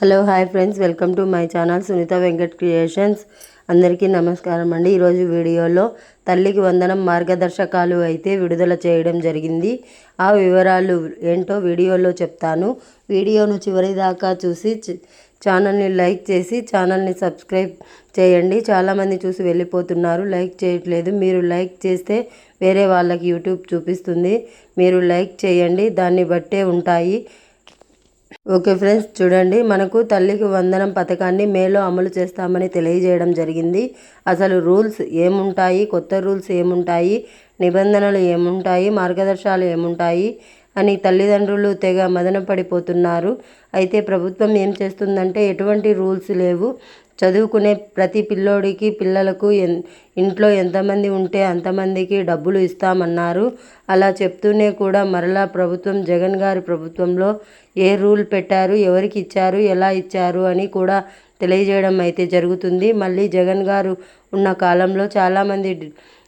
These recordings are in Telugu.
Hello hi friends. Welcome to my channel Sunitha Venkat creations. అందరికీ నమస్కారం అండి. ఈరోజు వీడియోలో తల్లికి వందనం మార్గదర్శకాలు అయితే విడుదల చేయడం జరిగింది. ఆ వివరాలు ఏంటో వీడియోలో చెప్తాను. వీడియోను చివరి దాకా చూసి ఛానల్ని లైక్ చేసి ఛానల్ని సబ్స్క్రైబ్ చేయండి. చాలామంది చూసి వెళ్ళిపోతున్నారు. లైక్ చేయట్లేదు. మీరు లైక్ చేస్తే వేరే వాళ్ళకి యూట్యూబ్ చూపిస్తుంది. మీరు లైక్ చేయండి. దాన్ని బట్టే ఉంటాయి. ఓకే ఫ్రెండ్స్ చూడండి మనకు తల్లికి వందనం పథకాన్ని మేలో అమలు చేస్తామని తెలియజేయడం జరిగింది. అసలు రూల్స్ ఏముంటాయి? కొత్త రూల్స్ ఏముంటాయి? నిబంధనలు ఏముంటాయి? మార్గదర్శకాలు ఏముంటాయి? అని తల్లిదండ్రులు తెగ మదన పడిపోతున్నారు అయితే ప్రభుత్వం ఏం చేస్తుందంటే ఎటువంటి రూల్స్ లేవు. చదువుకునే ప్రతి పిల్లోడికి పిల్లలకు ఎన్ ఇంట్లో ఎంతమంది ఉంటే అంతమందికి డబ్బులు ఇస్తామన్నారు. అలా చెప్తూనే కూడా మరలా ప్రభుత్వం జగన్ గారి ప్రభుత్వంలో ఏ రూల్ పెట్టారు ఎవరికి ఇచ్చారు ఎలా ఇచ్చారు అని కూడా తెలియజేయడం అయితే జరుగుతుంది. మళ్ళీ జగన్ గారు ఉన్న కాలంలో చాలామంది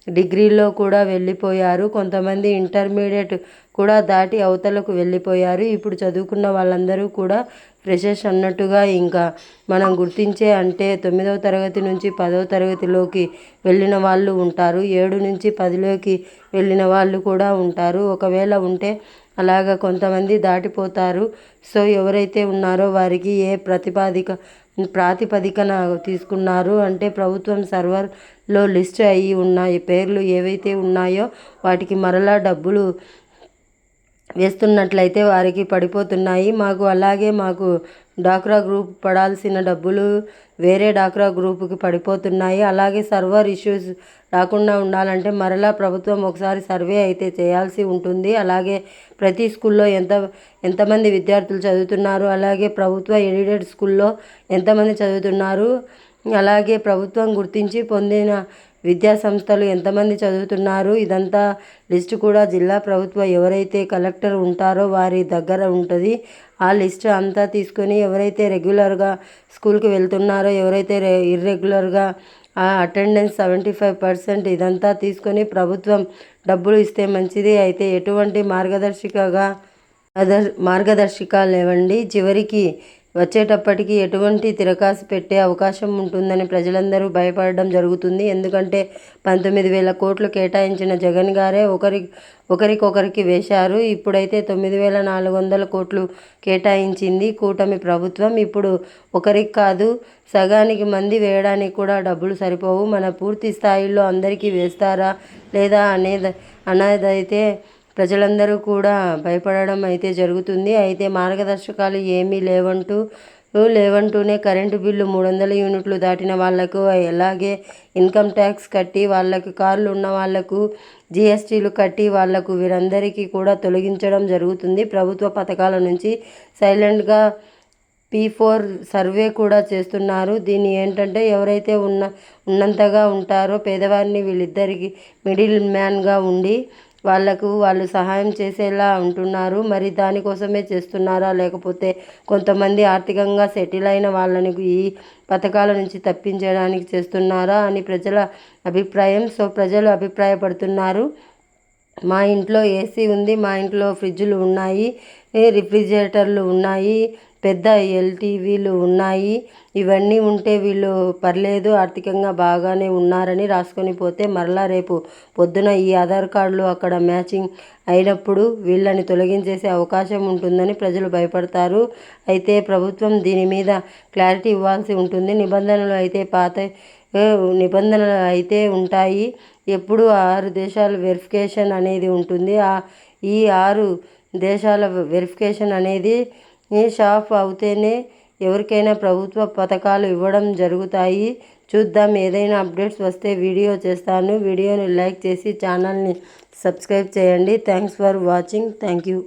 డిగ్రీలో కూడా వెళ్ళిపోయారు. కొంతమంది ఇంటర్మీడియట్ కూడా దాటి అవతలకు వెళ్ళిపోయారు. ఇప్పుడు చదువుకున్న వాళ్ళందరూ కూడా ఫ్రెషర్స్ అన్నట్టుగా ఇంకా మనం గుర్తించే అంటే తొమ్మిదవ తరగతి నుంచి పదవ తరగతిలోకి వెళ్ళిన వాళ్ళు ఉంటారు. ఏడు నుంచి పదిలోకి వెళ్ళిన వాళ్ళు కూడా ఉంటారు. ఒకవేళ ఉంటే అలాగ కొంతమంది దాటిపోతారు. సో ఎవరైతే ఉన్నారో వారికి ఏ ప్రతిపాదిక ప్రాతిపదికన తీసుకున్నారు అంటే ప్రభుత్వం సర్వర్లో లిస్ట్ అయ్యి ఉన్నాయి పేర్లు ఏవైతే ఉన్నాయో వాటికి మరలా డబ్బులు వేస్తున్నట్లయితే వారికి పడిపోతున్నాయి. మాకు అలాగే మాకు డాక్రా గ్రూప్ పడాల్సిన డబ్బులు వేరే డాక్రా గ్రూప్కి పడిపోతున్నాయి. అలాగే సర్వర్ ఇష్యూస్ రాకుండా ఉండాలంటే మరలా ప్రభుత్వం ఒకసారి సర్వే అయితే చేయాల్సి ఉంటుంది. అలాగే ప్రతి స్కూల్లో ఎంత ఎంతమంది విద్యార్థులు చదువుతున్నారు అలాగే ప్రభుత్వ ఎయిడెడ్ స్కూల్లో ఎంతమంది చదువుతున్నారు అలాగే ప్రభుత్వం గుర్తించి పొందిన విద్యా సంస్థలు ఎంతమంది చదువుతున్నారు? ఇదంతా లిస్టు కూడా జిల్లా ప్రభుత్వ ఎవరైతే కలెక్టర్ ఉంటారో వారి దగ్గర ఉంటుంది. ఆ లిస్ట్ అంతా తీసుకొని ఎవరైతే రెగ్యులర్గా స్కూల్కి వెళ్తున్నారో ఎవరైతే ఇర్రెగ్యులర్గా ఆ అటెండెన్స్ సెవెంటీ ఫైవ్ పర్సెంట్ ఇదంతా తీసుకొని ప్రభుత్వం డబ్బులు ఇస్తే మంచిది. అయితే ఎటువంటి మార్గదర్శికగా అదర్ మార్గదర్శకాలు లేవండి. చివరికి వచ్చేటప్పటికి ఎటువంటి తిరకాసు పెట్టే అవకాశం ఉంటుందని ప్రజలందరూ భయపడడం జరుగుతుంది. ఎందుకంటే పంతొమ్మిది వేల కోట్లు కేటాయించిన జగన్ గారే ఒకరి ఒకరికొకరికి వేశారు. ఇప్పుడైతే తొమ్మిది వేల నాలుగు వందల కోట్లు కేటాయించింది కూటమి ప్రభుత్వం. ఇప్పుడు ఒకరికి కాదు సగానికి మంది వేయడానికి కూడా డబ్బులు సరిపోవు. మన పూర్తి స్థాయిలో అందరికీ వేస్తారా లేదా అనేది అనేదైతే ప్రజలందరూ కూడా భయపడడం అయితే జరుగుతుంది. అయితే మార్గదర్శకాలు ఏమీ లేవంటూ లేవంటూనే కరెంటు బిల్లు మూడు వందల యూనిట్లు దాటిన వాళ్ళకు అలాగే ఇన్కమ్ ట్యాక్స్ కట్టి వాళ్ళకి కార్లు ఉన్న వాళ్ళకు జిఎస్టీలు కట్టి వాళ్ళకు వీరందరికీ కూడా తొలగించడం జరుగుతుంది. ప్రభుత్వ పథకాల నుంచి సైలెంట్గా పీ ఫోర్ సర్వే కూడా చేస్తున్నారు. దీన్ని ఏంటంటే ఎవరైతే ఉన్న ఉన్నంతగా ఉంటారో పేదవారిని వీళ్ళిద్దరికి మిడిల్ మ్యాన్గా ఉండి వాళ్ళకు వాళ్ళు సహాయం చేసేలా ఉంటున్నారు. మరి దానికోసమే చేస్తున్నారా? లేకపోతే కొంతమంది ఆర్థికంగా సెటిల్ అయిన వాళ్ళని ఈ పథకాల నుంచి తప్పించడానికి చేస్తున్నారా అని ప్రజల అభిప్రాయం. సో ప్రజలు అభిప్రాయపడుతున్నారు. మా ఇంట్లో ఏసీ ఉంది మా ఇంట్లో ఫ్రిడ్జ్లు ఉన్నాయి. రిఫ్రిజిరేటర్లు ఉన్నాయి? పెద్ద ఎల్టీవీలు ఉన్నాయి. ఇవన్నీ ఉంటే వీళ్ళు పర్లేదు ఆర్థికంగా బాగానే ఉన్నారని రాసుకొని పోతే మరలా రేపు పొద్దున ఈ ఆధార్ కార్డులు అక్కడ మ్యాచింగ్ అయినప్పుడు వీళ్ళని తొలగించేసే అవకాశం ఉంటుందని ప్రజలు భయపడతారు. అయితే ప్రభుత్వం దీని మీద క్లారిటీ ఇవ్వాల్సి ఉంటుంది. నిబంధనలు అయితే పాత నిబంధనలు అయితే ఉంటాయి. ఎప్పుడు ఆరు దేశాలు వెరిఫికేషన్ అనేది ఉంటుంది. ఈ ఆరు దేశాల వెరిఫికేషన్ అనేది షాప్ అవుతేనే ఎవరికైనా ప్రభుత్వ పథకాలు ఇవ్వడం జరుగుతాయి. చూద్దాం ఏదైనా అప్డేట్స్ వస్తే వీడియో చేస్తాను. వీడియోని లైక్ చేసి ఛానల్ని సబ్స్క్రైబ్ చేయండి. Thanks for watching thank you